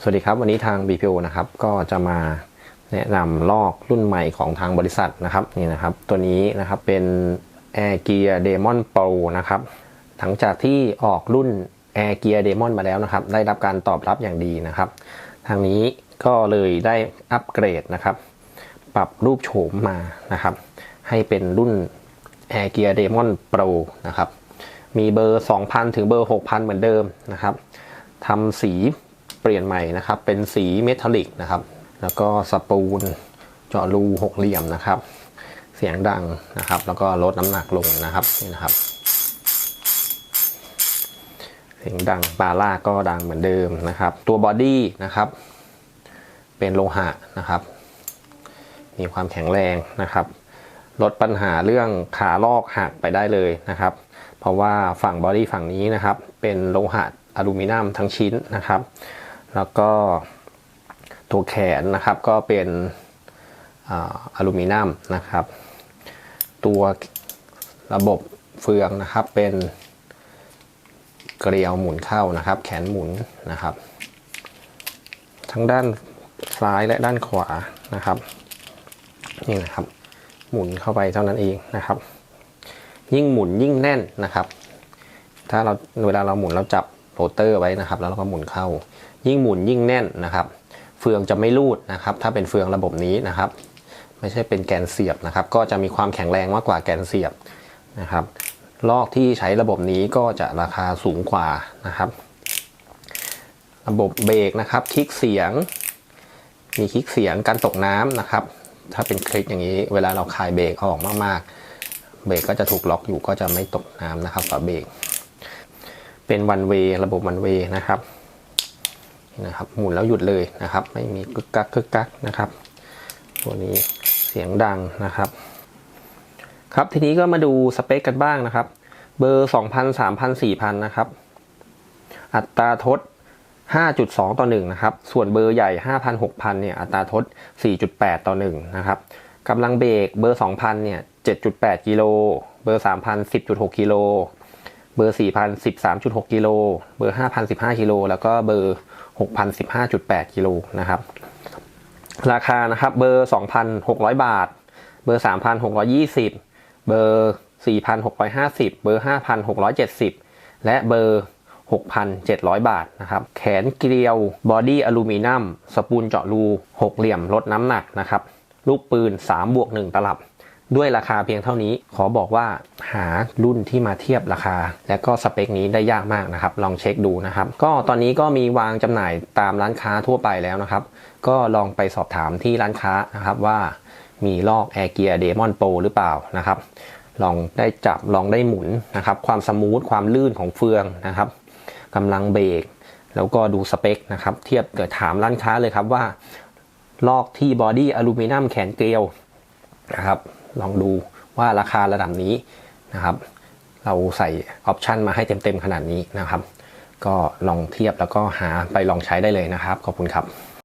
สวัสดีครับ วันนี้ทาง BPO นะครับก็จะมาแนะนำลอกรุ่นใหม่ของทางบริษัทนะครับนี่นะครับ ตัวนี้นะครับเป็น Air Gear Demon Pro นะครับหลังจากที่ออกรุ่น Air Gear Demon มาแล้วนะครับ ได้รับการตอบรับอย่างดีนะครับ ทางนี้ก็เลยได้อัปเกรดนะครับ ปรับรูปโฉมมานะครับ ให้เป็นรุ่น Air Gear Demon Pro นะครับ มีเบอร์ 2,000 ถึงเบอร์ 6,000 เหมือนเดิมนะครับทำสี เปลี่ยนใหม่นะครับ เป็นสีเมทัลลิกนะครับ แล้วก็สปูลเจาะรูหกเหลี่ยมนะครับ เสียงดังนะครับ แล้วก็ลดน้ำหนักลงนะครับนี่นะครับ เสียงดังบาร่าก็ดังเหมือนเดิมนะครับ ตัวบอดี้นะครับ เป็นโลหะนะครับ มีความแข็งแรงนะครับ ลดปัญหาเรื่องขาลอกหักไปได้เลยนะครับ เพราะว่าฝั่งบอดี้ฝั่งนี้นะครับ เป็นโลหะอลูมิเนียมทั้งชิ้นนะครับ แล้วก็ตัวแขนนะครับก็เป็นอลูมิเนียมนะครับ ตัวระบบเฟืองนะครับเป็นเกลียวหมุนเข้านะครับ แขนหมุนนะครับ ทั้งด้านซ้ายและด้านขวานะครับนี่นะครับ หมุนเข้าไปเท่านั้นเองนะครับ ยิ่งหมุนยิ่งแน่นนะครับ ถ้าเราเวลาเราหมุนเราจับโรเตอร์ไว้นะครับ แล้วเราก็หมุนเข้า ยิ่งหมุนยิ่งแน่นนะครับ เฟืองจะไม่รูดนะครับ ถ้าเป็นเฟืองระบบนี้นะครับ ไม่ใช่เป็นแกนเสียบนะครับ ก็จะมีความแข็งแรงมากกว่าแกนเสียบนะครับ ลอกที่ใช้ระบบนี้ก็จะราคาสูงกว่านะครับ ระบบเบรกนะครับ คลิกเสียง มีคลิกเสียงการตกน้ำนะครับ ถ้าเป็นคลิกอย่างนี้ เวลาเราคลายเบรกออกมากๆ เบรกก็จะถูกล็อกอยู่ก็จะไม่ตกน้ำนะครับฝาเบรกเป็นวันเวระบบวันเวนะครับ นะครับหมุนแล้วหยุดเลยนะครับ ไม่มีกึกกักกึกกักนะครับ ตัวนี้เสียงดังนะครับ ครับทีนี้ก็มาดูสเปคกันบ้างนะครับ เบอร์ 2,000 3,000 4,000 นะครับ อัตราทด 5.2 ต่อ 1 นะครับ ส่วนเบอร์ใหญ่ 5,000 6,000 เนี่ยอัตราทด 4.8 ต่อ 1 นะครับกำลังเบรกเบอร์ 2,000 เนี่ย 7.8 กิโล เบอร์ 3,000 10.6 กิโล เบอร์ 4,000 13.6 กิโล เบอร์ 5,000 15 กิโล แล้วก็เบอร์ 6,015.8 กิโลนะครับ ราคานะครับเบอร์ 2,600 บาท เบอร์ 3,620 เบอร์ 4,650 เบอร์ 5,670 และเบอร์ 6,700 บาทนะครับ แขนเกลียวบอดี้อลูมิเนียมสปูลเจาะรูหกเหลี่ยมลดน้ำหนักนะครับ ลูกปืน 3 บวก 1 ตลับ ด้วยราคาเพียงเท่านี้ ขอบอกว่าหารุ่นที่มาเทียบราคา และก็สเปคนี้ได้ยากมากนะครับ ลองเช็คดูนะครับ ก็ตอนนี้ก็มีวางจำหน่ายตามร้านค้าทั่วไปแล้วนะครับ ก็ลองไปสอบถามที่ร้านค้านะครับว่ามีลอก Air Gear Demon Pro หรือเปล่านะครับ ลองได้จับลองได้หมุนนะครับ ความสมูทความลื่นของเฟืองนะครับกำลังเบรกแล้วก็ดูสเปคนะครับ เทียบเกิดถามร้านค้าเลยครับว่าลอกที่บอดี้อลูมิเนียมแขนเกลียว นะครับ ลองดูว่าราคาระดับนี้นะครับ เราใส่ออปชันมาให้เต็มๆขนาดนี้นะครับ ก็ลองเทียบแล้วก็หาไปลองใช้ได้เลยนะครับ ขอบคุณครับ